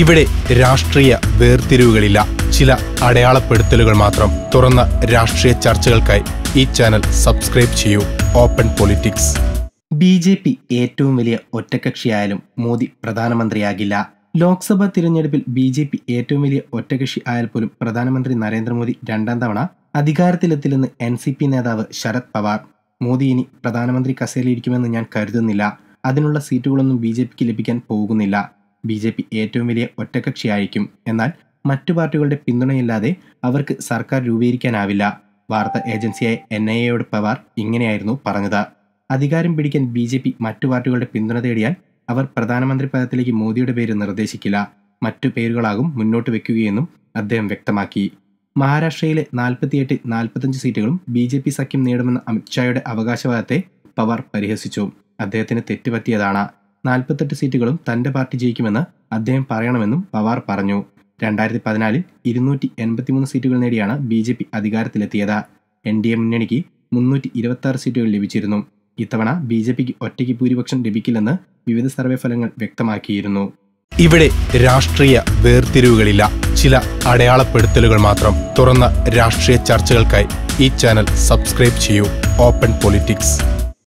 ഇവിടെ രാഷ്ട്രീയ വേർതിരിവുകളില്ല. ചില അടയാളപ്പെടുത്തലുകൾ മാത്രം. തുറന്ന രാഷ്ട്രീയ ചർച്ചകൾക്കായി ഈ ചാനൽ സബ്സ്ക്രൈബ് ചെയ്യൂ. Open politics. B J P ഏറ്റവും വലിയ ഒറ്റകക്ഷിയായാലും മോദി പ്രധാനമന്ത്രിയാകില്ല. ലോക്സഭാ തിരഞ്ഞെടുപ്പിൽ ബി ജെ പി ഏറ്റവും വലിയ ഒറ്റകക്ഷി ആയാൽ പോലും പ്രധാനമന്ത്രി നരേന്ദ്രമോദി രണ്ടാം തവണ അധികാരത്തിലെത്തില്ലെന്ന് എൻ സി പി നേതാവ് ശരത് പവാർ. മോദി ഇനി പ്രധാനമന്ത്രി കസേരയിലിരിക്കുമെന്ന് ഞാൻ കരുതുന്നില്ല. അതിനുള്ള സീറ്റുകളൊന്നും ബി ജെ പിക്ക് ലഭിക്കാൻ പോകുന്നില്ല. ബി ജെ പി ഏറ്റവും വലിയ ഒറ്റകക്ഷിയായിരിക്കും. എന്നാൽ മറ്റു പാർട്ടികളുടെ പിന്തുണയില്ലാതെ അവർക്ക് സർക്കാർ രൂപീകരിക്കാനാവില്ല. വാർത്താ ഏജൻസിയായ എൻ ഐ എയോട് പവാർ ഇങ്ങനെയായിരുന്നു പറഞ്ഞത്. അധികാരം പിടിക്കാൻ ബി ജെ പി മറ്റു പാർട്ടികളുടെ പിന്തുണ തേടിയാൽ അവർ പ്രധാനമന്ത്രി പദത്തിലേക്ക് മോദിയുടെ പേര് നിർദ്ദേശിക്കില്ല. മറ്റു പേരുകളാകും മുന്നോട്ട് വെക്കുകയെന്നും അദ്ദേഹം വ്യക്തമാക്കി. മഹാരാഷ്ട്രയിലെ നാൽപ്പത്തിയെട്ട് നാൽപ്പത്തഞ്ച് സീറ്റുകളും ബി ജെ പി സഖ്യം നേടുമെന്ന അമിത്ഷായുടെ അവകാശവാദത്തെ പവാർ പരിഹസിച്ചു. അദ്ദേഹത്തിന് തെറ്റുപറ്റിയതാണ്. നാൽപ്പത്തെട്ട് സീറ്റുകളും തന്റെ പാർട്ടി ജയിക്കുമെന്ന് അദ്ദേഹം പറയണമെന്നും പവാർ പറഞ്ഞു. രണ്ടായിരത്തി പതിനാലിൽ ഇരുന്നൂറ്റി എൺപത്തിമൂന്ന് സീറ്റുകൾ നേടിയാണ് ബി ജെ പി അധികാരത്തിലെത്തിയത്. എൻ ഡി എ മുന്നണിക്ക് മുന്നൂറ്റി ഇരുപത്തി സീറ്റുകൾ ലഭിച്ചിരുന്നു. ഇത്തവണ ബി ജെ പിക്ക് ഒറ്റയ്ക്ക് ഭൂരിപക്ഷം ലഭിക്കില്ലെന്ന് വിവിധ സർവേ ഫലങ്ങൾ വ്യക്തമാക്കിയിരുന്നു. ഇവിടെ രാഷ്ട്രീയ വേർതിരിവുകളില്ല. ചില അടയാളപ്പെടുത്തലുകൾ മാത്രം. തുറന്ന രാഷ്ട്രീയ ചർച്ചകൾക്കായി ഈ ചാനൽ സബ്സ്ക്രൈബ് ചെയ്യൂ. Open politics.